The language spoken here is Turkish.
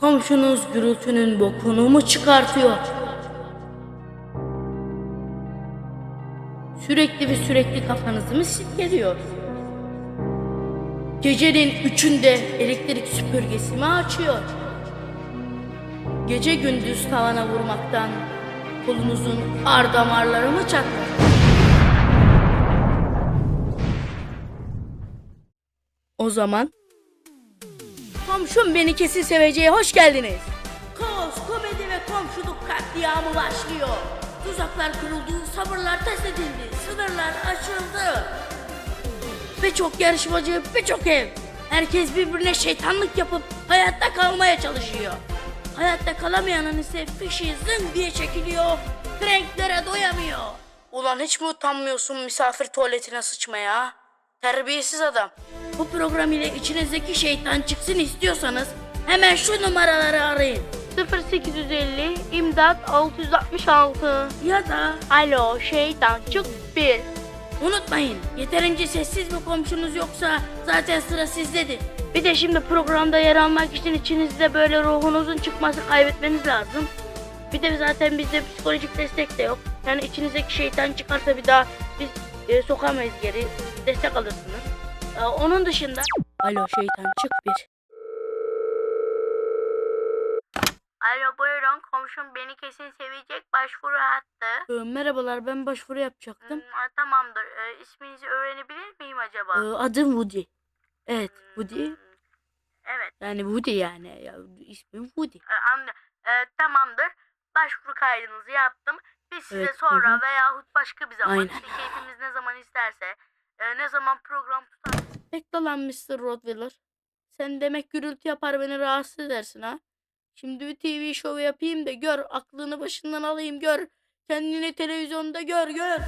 Komşunuz gürültünün bokunu mu çıkartıyor? Sürekli ve sürekli kafanızı mı silkeliyor? Gecenin üçünde elektrik süpürgesi mi açıyor? Gece gündüz tavana vurmaktan kolunuzun ar damarları mı çatlıyor? O zaman Komşum beni kesin seveceği hoş geldiniz. Kaos, komedi ve komşuluk katliamı başlıyor. Tuzaklar kuruldu, sabırlar test edildi, sınırlar aşıldı. Birçok yarışmacı, birçok ev. Herkes birbirine şeytanlık yapıp hayatta kalmaya çalışıyor. Hayatta kalamayanın ise fişi zın diye çekiliyor, renklere doyamıyor. Ulan hiç mi utanmıyorsun misafir tuvaletine sıçmaya? Terbiyesiz adam. Bu program ile içinizdeki şeytan çıksın istiyorsanız hemen şu numaraları arayın. 0850 imdat 666 Ya da Alo şeytan çık bir unutmayın yeterince sessiz bir komşunuz yoksa zaten sıra sizdedir. Bir de şimdi programda yer almak için içinizde böyle ruhunuzun çıkması kaybetmeniz lazım. Bir de zaten bizde psikolojik destek de yok. Yani içinizdeki şeytan çıkarsa bir daha biz e, sokamayız geri. Destek alırsınız. Onun dışında Alo şeytan çık bir. Alo buyurun komşum beni kesin sevecek başvuru hattı. Ee, merhabalar ben başvuru yapacaktım. Hmm, tamamdır. E, isminizi öğrenebilir miyim acaba? Ee, adım Woody. Evet Woody. Hmm, Evet. Yani Woody yani. Ya, ismim Woody. E, anla- e, tamamdır. Başvuru kaydınızı yaptım. Biz size Evet, sonra hı veyahut başka bir zaman Aynen. işte keyfimiz ne zaman isterse e, ne zaman program. Bekle Mr. Rottweiler. Sen demek gürültü yapar beni rahatsız edersin ha. Şimdi bir TV şovu yapayım da gör. Aklını başından alayım gör. Kendini televizyonda gör gör.